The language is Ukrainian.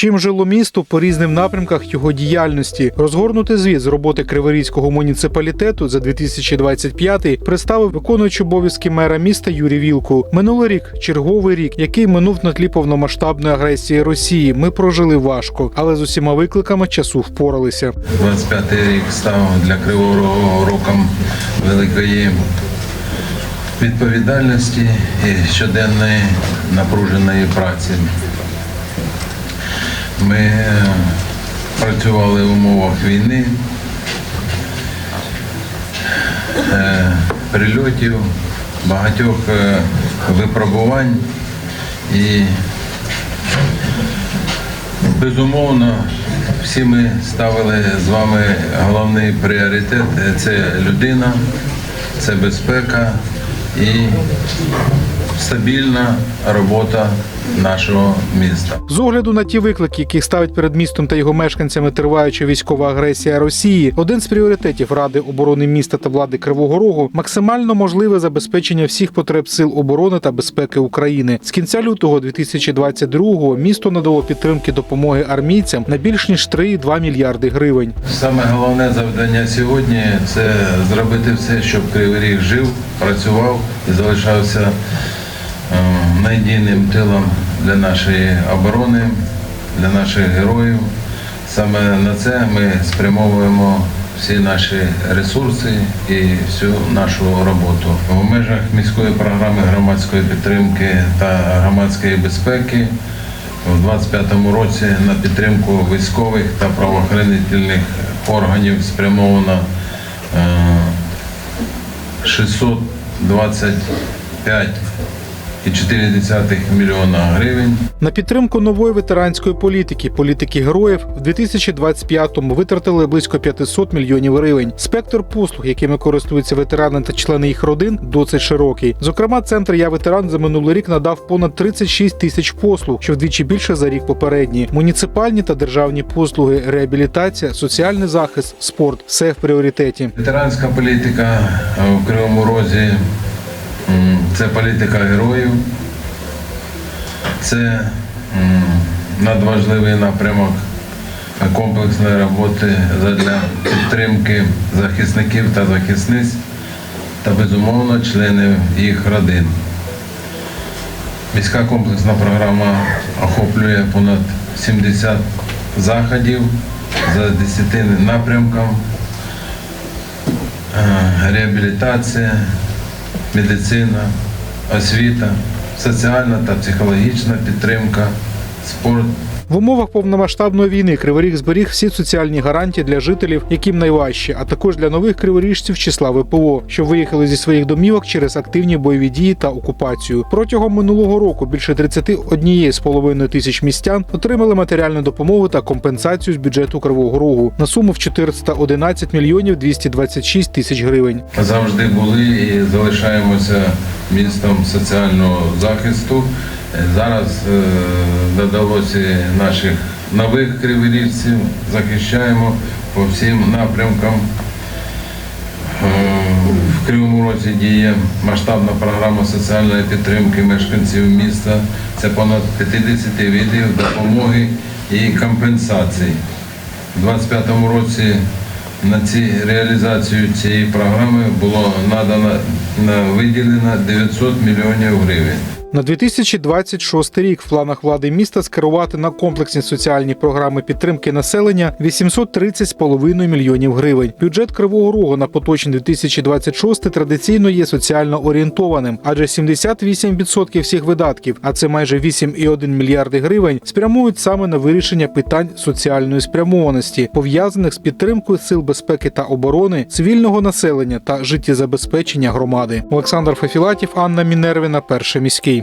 Чим жило місто по різним напрямках його діяльності. Розгорнути звіт з роботи Криворізького муніципалітету за 2025 представив виконуючий обов'язки мера міста Юрій Вілку. Минулий рік черговий рік, який минув на тлі повномасштабної агресії Росії. Ми прожили важко, але з усіма викликами часу впоралися. 25-й рік став для Кривого роком великої відповідальності і щоденної напруженої праці. Ми е, працювали в умовах війни, е, прильотів, багатьох е, випробувань. І Безумовно, всі ми ставили з вами головний пріоритет. Це людина, це безпека і стабільна робота нашого міста. З огляду на ті виклики, які ставить перед містом та його мешканцями триваюча військова агресія Росії, один з пріоритетів Ради оборони міста та влади Кривого Рогу максимально можливе забезпечення всіх потреб сил оборони та безпеки України. З кінця лютого 2022-го місто надало підтримки допомоги армійцям на більш ніж 3,2 мільярди гривень. Саме головне завдання сьогодні це зробити все, щоб Кривий Ріг жив, працював і залишався надійним тилом для нашої оборони, для наших героїв. Саме на це ми спрямовуємо всі наші ресурси і всю нашу роботу. В межах міської програми громадської підтримки та громадської безпеки у 2025 році на підтримку військових та правоохоронних органів спрямовано е, 625 1,4 мільйона гривень. На підтримку нової ветеранської політики, політики героїв, в 2025-му витратили близько 500 мільйонів гривень. Спектр послуг, якими користуються ветерани та члени їх родин, досить широкий. Зокрема, центр Я ветеран за минулий рік надав понад 36 тисяч послуг, що вдвічі більше за рік попередні. Муніципальні та державні послуги, реабілітація, соціальний захист, спорт все в пріоритеті. Ветеранська політика е, в Кривому Розі це політика героїв, це надважливий напрямок комплексної роботи для підтримки захисників та захисниць та безумовно членів їх родин. Міська комплексна програма охоплює понад 70 заходів за 10 напрямкам е, реабілітація, медицина, освіта, соціальна та психологічна підтримка, спорт. В умовах повномасштабної війни Кривий Ріг зберіг всі соціальні гарантії для жителів, яким найважче, а також для нових криворіжців числа ВПО, що виїхали зі своїх домівок через активні бойові дії та окупацію. Протягом минулого року більше 31,5 тисяч містян отримали матеріальну допомогу та компенсацію з бюджету Кривого Рогу на суму в 411 мільйонів 226 тисяч гривень. Завжди були і залишаємося містом соціального захисту. Зараз е, додалося наших нових криворіжців, захищаємо по всім напрямкам. Е, В Кривому Розі діє масштабна програма соціальної підтримки мешканців міста. Це понад 50 видів допомоги і компенсацій. У 2025 році на ці реалізацію цієї програми було надано виділено 900 мільйонів гривень. На 2026 рік в планах влади міста скерувати на комплексні соціальні програми підтримки населення 830,5 мільйонів гривень. Бюджет Кривого Рогу на поточний 2026 традиційно є соціально орієнтованим, адже 78% всіх видатків, а це майже 8,1 мільярди гривень, спрямують саме на вирішення питань соціальної спрямованості, пов'язаних з підтримкою сил безпеки та оборони, цивільного населення та життєзабезпечення громади. Олександр Фефілатів, Анна Мінервіна, перший міський.